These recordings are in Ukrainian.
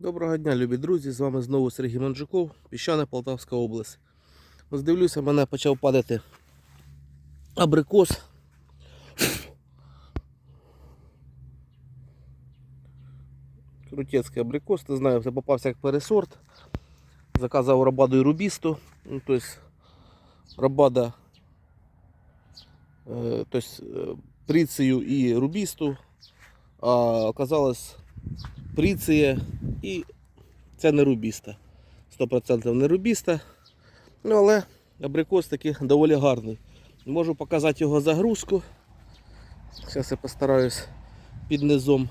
Доброго дня, любі друзі! З вами знову Сергій Манджуков, Піщана Полтавська область. Ось дивлюся, мене почав падати абрикос. Крутецький абрикос, не знаю, це попався як пересорт. Заказав рабаду і рубісту. Ну, тобто рабада е, тобто, е, прицею і рубісту, а оказалось приція і це не рубіста. 100% не рубіста. Ну, але абрикос таки доволі гарний. Можу показати його загрузку. Зараз я постараюсь під низом.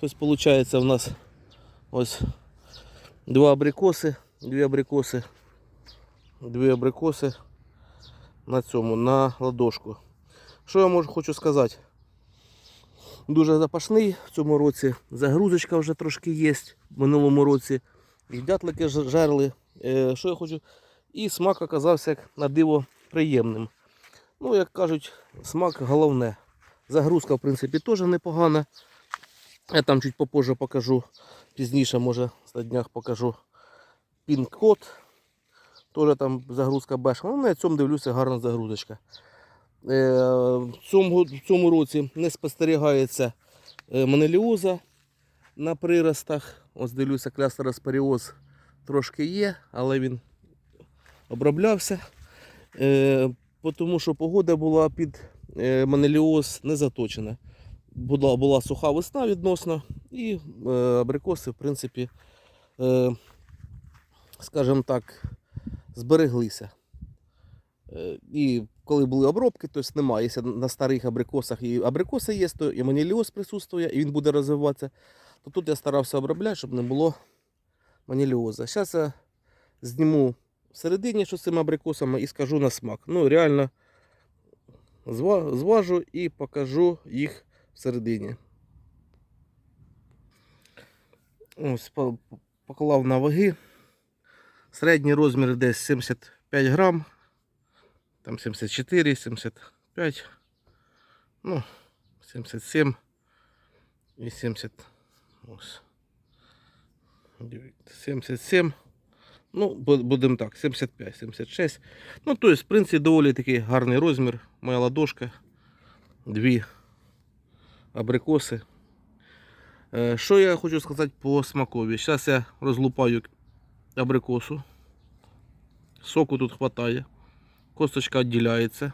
Тобто, виходить, у нас ось два абрикоси, дві абрикоси, дві абрикоси на цьому, на ладошку. Що я можу хочу сказати? Дуже запашний в цьому році. Загрузочка вже трошки є в минулому році. І дятлики жерли. Е, Що я хочу? І смак оказався як на диво приємним. Ну, як кажуть, смак головне. Загрузка, в принципі, теж непогана. Я там чуть попозже покажу. Пізніше, може, на днях покажу пін-код. Теж там загрузка бешка. Ну, на цьому дивлюся, гарна загрузочка. Е, В цьому, в цьому році не спостерігається е, монеліоза на приростах. Ось дивлюся, клястероспоріоз трошки є, але він оброблявся. Е, Тому що погода була під монеліоз не заточена. Була, була суха весна відносно, і абрикоси, в принципі, скажімо так, збереглися. І коли були обробки, то есть немає. Якщо на старих абрикосах і абрикоси є, то і маніліоз присутствує, і він буде розвиватися. То тут я старався обробляти, щоб не було маніліоза. Зараз я зніму всередині, що з цими абрикосами, і скажу на смак. Ну, реально зважу і покажу їх всередині. Ось поклав на ваги. Середній розмір десь 75 грам. Там 74, 75, ну, 77 і 70. Ось. 77. Ну, бу- будемо так, 75, 76. Ну, тобто, в принципі, доволі такий гарний розмір. Моя ладошка. Дві абрикоси. Що я хочу сказати по смакові? Зараз я розлупаю абрикосу. Соку тут хватає. Косточка відділяється.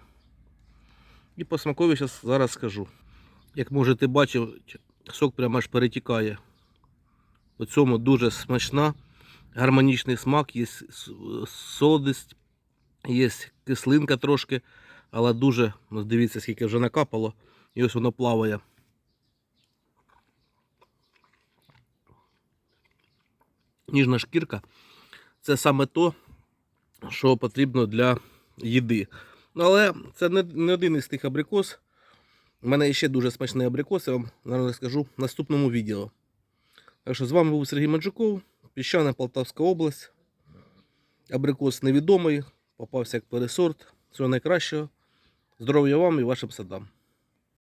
І по смакові зараз, зараз скажу. Як можете бачити, сок прямо аж перетікає. У цьому дуже смачна, гармонічний смак, є солодість, є кислинка трошки, але дуже, ну, дивіться, скільки вже накапало, і ось воно плаває. Ніжна шкірка це саме то, що потрібно для їди. Ну, але це не, не один із тих абрикос. У мене ще дуже смачний абрикос, я вам наверное, скажу в наступному відео. Так що з вами був Сергій Маджуков, Піщана Полтавська область. Абрикос невідомий, попався як пересорт. Всього найкращого. Здоров'я вам і вашим садам.